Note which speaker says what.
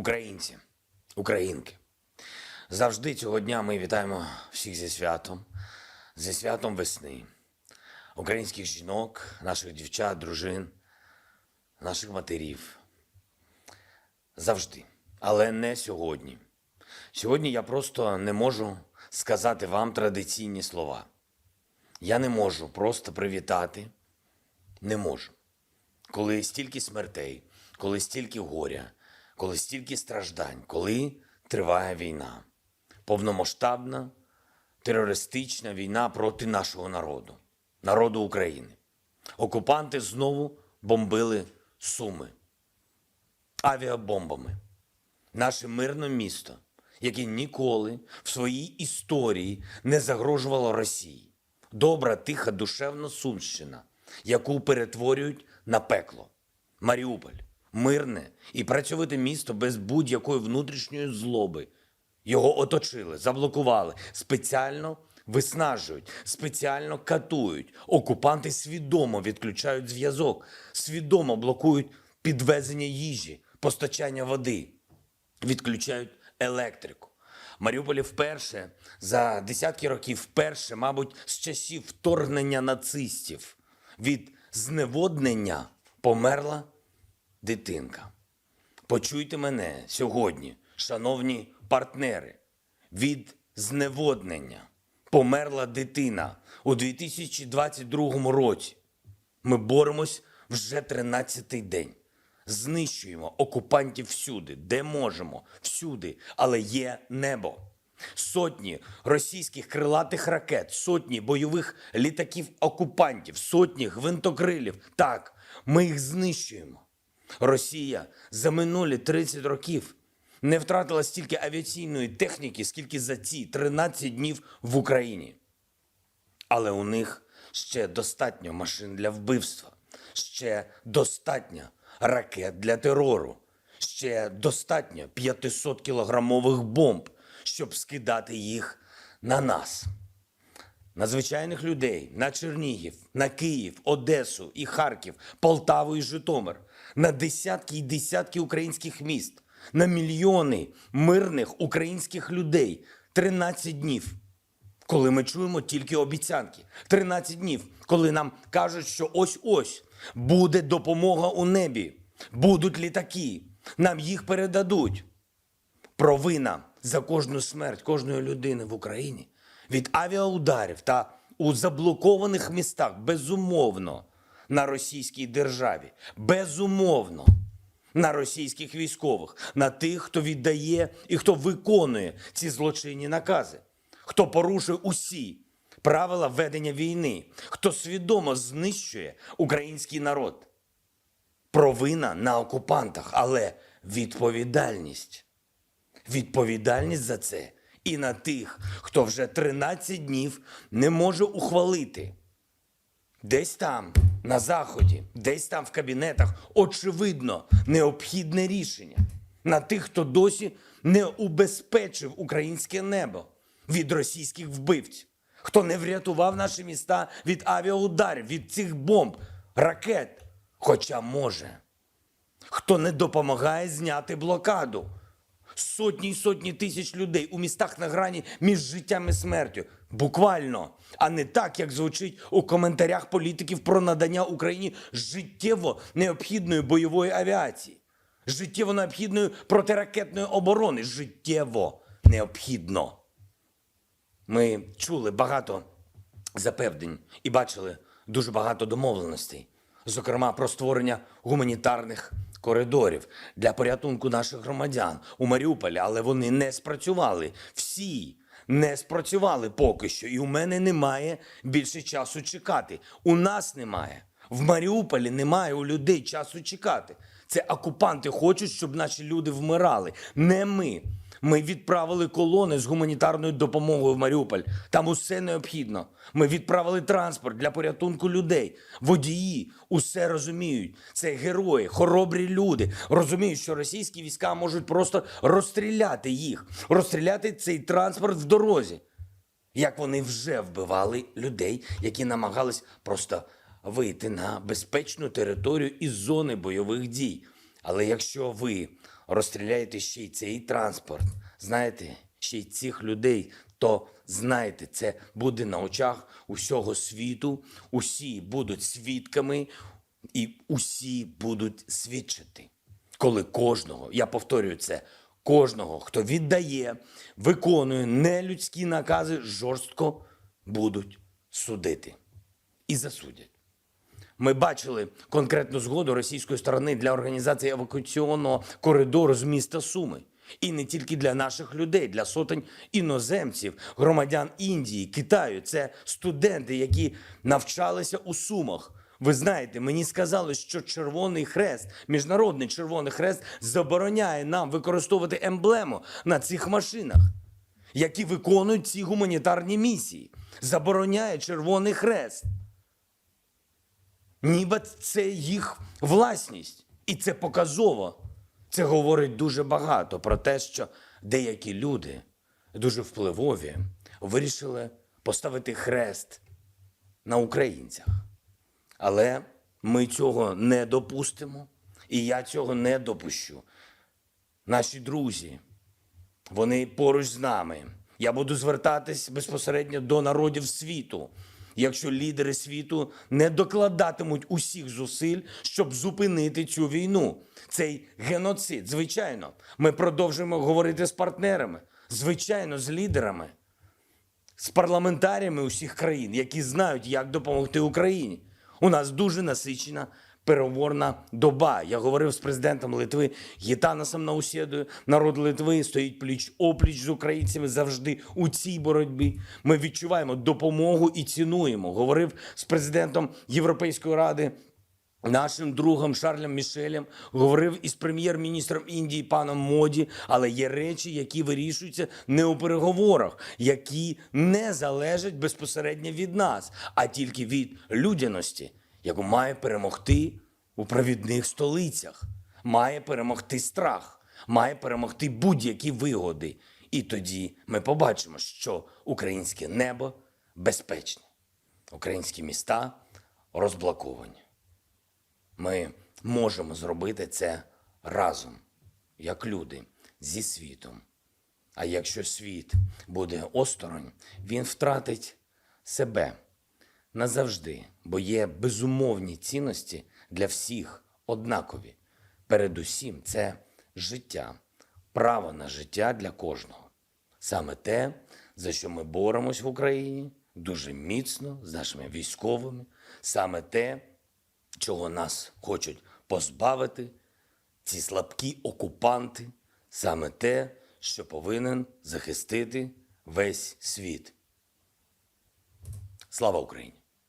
Speaker 1: Українці, українки, завжди цього дня ми вітаємо всіх зі святом, зі святом весни, українських жінок, наших дівчат, дружин, наших матерів. Завжди. Але не сьогодні. Сьогодні я просто не можу сказати вам традиційні слова. Я не можу просто привітати. Не можу. Коли стільки смертей, коли стільки горя, коли стільки страждань, коли триває війна, повномасштабна терористична війна проти нашого народу, народу України. Окупанти знову бомбили Суми авіабомбами. Наше мирне місто, яке ніколи в своїй історії не загрожувало Росії. Добра, тиха, душевна Сумщина, яку перетворюють на пекло. Маріуполь мирне і працьовите місто без будь-якої внутрішньої злоби. Його оточили, заблокували, спеціально виснажують, спеціально катують. Окупанти свідомо відключають зв'язок, свідомо блокують підвезення їжі, постачання води, відключають електрику. Маріуполі вперше за десятки років, вперше, мабуть, з часів вторгнення нацистів від зневоднення померла дитинка. Почуйте мене сьогодні, шановні партнери, від зневоднення померла дитина у 2022 році. Ми боремось вже 13-й день. Знищуємо окупантів всюди, де можемо, всюди, але є небо. Сотні російських крилатих ракет, сотні бойових літаків окупантів, сотні гвинтокрилів. Так, ми їх знищуємо. Росія за минулі 30 років не втратила стільки авіаційної техніки, скільки за ці 13 днів в Україні. Але у них ще достатньо машин для вбивства, ще достатньо ракет для терору, ще достатньо 500 кілограмових бомб, щоб скидати їх на нас. На звичайних людей, на Чернігів, на Київ, Одесу і Харків, Полтаву і Житомир, на десятки і десятки українських міст, на мільйони мирних українських людей 13 днів коли ми чуємо тільки обіцянки. 13 днів, коли нам кажуть, що ось-ось буде допомога у небі, будуть літаки, нам їх передадуть. Провина за кожну смерть кожної людини в Україні від авіаударів та у заблокованих містах безумовно на російській державі, безумовно на російських військових, на тих, хто віддає і хто виконує ці злочинні накази хто порушує усі правила ведення війни, хто свідомо знищує український народ. Провина на окупантах, але відповідальність. Відповідальність за це і на тих, хто вже 13 днів не може ухвалити. Десь там, на заході, десь там в кабінетах, очевидно, необхідне рішення. На тих, хто досі не убезпечив українське небо від російських вбивців, хто не врятував наші міста від авіаударів, від цих бомб, ракет, хоча може, хто не допомагає зняти блокаду. Сотні й сотні тисяч людей у містах на грані між життям і смертю. Буквально, а не так, як звучить у коментарях політиків про надання Україні життєво необхідної бойової авіації, життєво необхідної протиракетної оборони. Життєво необхідно. Ми чули багато запевнень і бачили дуже багато домовленостей, зокрема про створення гуманітарних коридорів для порятунку наших громадян у Маріуполі, але вони не спрацювали. Всі не спрацювали поки що, і у мене немає більше часу чекати. У нас немає. В Маріуполі немає у людей часу чекати. Це окупанти хочуть, щоб наші люди вмирали. Не ми. Ми відправили колони з гуманітарною допомогою в Маріуполь. Там усе необхідно. Ми відправили транспорт для порятунку людей. Водії усе розуміють. Це герої, хоробрі люди. Розуміють, що російські війська можуть просто розстріляти їх, розстріляти цей транспорт в дорозі. Як вони вже вбивали людей, які намагались просто вийти на безпечну територію із зони бойових дій. Але якщо ви розстріляєте ще й цей транспорт, знаєте, ще й цих людей, то знайте, це буде на очах усього світу. Усі будуть свідками і усі будуть свідчити. Коли кожного, я повторюю це, кожного, хто віддає, виконує нелюдські накази, жорстко будуть судити і засудять. Ми бачили конкретну згоду російської сторони для організації евакуаційного коридору з міста Суми. І не тільки для наших людей, для сотень іноземців, громадян Індії, Китаю. Це студенти, які навчалися у Сумах. Ви знаєте, мені сказали, що Червоний Хрест, міжнародний Червоний Хрест, забороняє нам використовувати емблему на цих машинах, які виконують ці гуманітарні місії. Забороняє Червоний Хрест. Ніби це їх власність. І це показово. Це говорить дуже багато про те, що деякі люди, дуже впливові, вирішили поставити хрест на українцях. Але ми цього не допустимо, і я цього не допущу. Наші друзі, вони поруч з нами. Я буду звертатись безпосередньо до народів світу. Якщо лідери світу не докладатимуть усіх зусиль, щоб зупинити цю війну, цей геноцид, звичайно, ми продовжуємо говорити з партнерами, звичайно, з лідерами, з парламентарями усіх країн, які знають, як допомогти Україні. У нас дуже насичена переговорна доба. Я говорив з президентом Литви Гітанасом Наусєдою. Народ Литви стоїть пліч опліч з українцями завжди у цій боротьбі. Ми відчуваємо допомогу і цінуємо. Говорив з президентом Європейської ради. Нашим другом Шарлем Мішелем говорив із прем'єр-міністром Індії паном Моді, але є речі, які вирішуються не у переговорах, які не залежать безпосередньо від нас, а тільки від людяності, яку має перемогти у провідних столицях, має перемогти страх, має перемогти будь-які вигоди. І тоді ми побачимо, що українське небо безпечне, українські міста розблоковані. Ми можемо зробити це разом, як люди зі світом. А якщо світ буде осторонь, він втратить себе назавжди, бо є безумовні цінності для всіх однакові. Передусім, це життя, право на життя для кожного. Саме те, за що ми боремось в Україні дуже міцно з нашими військовими, саме те, чого нас хочуть позбавити, ці слабкі окупанти, саме те, що повинен захистити весь світ. Слава Україні!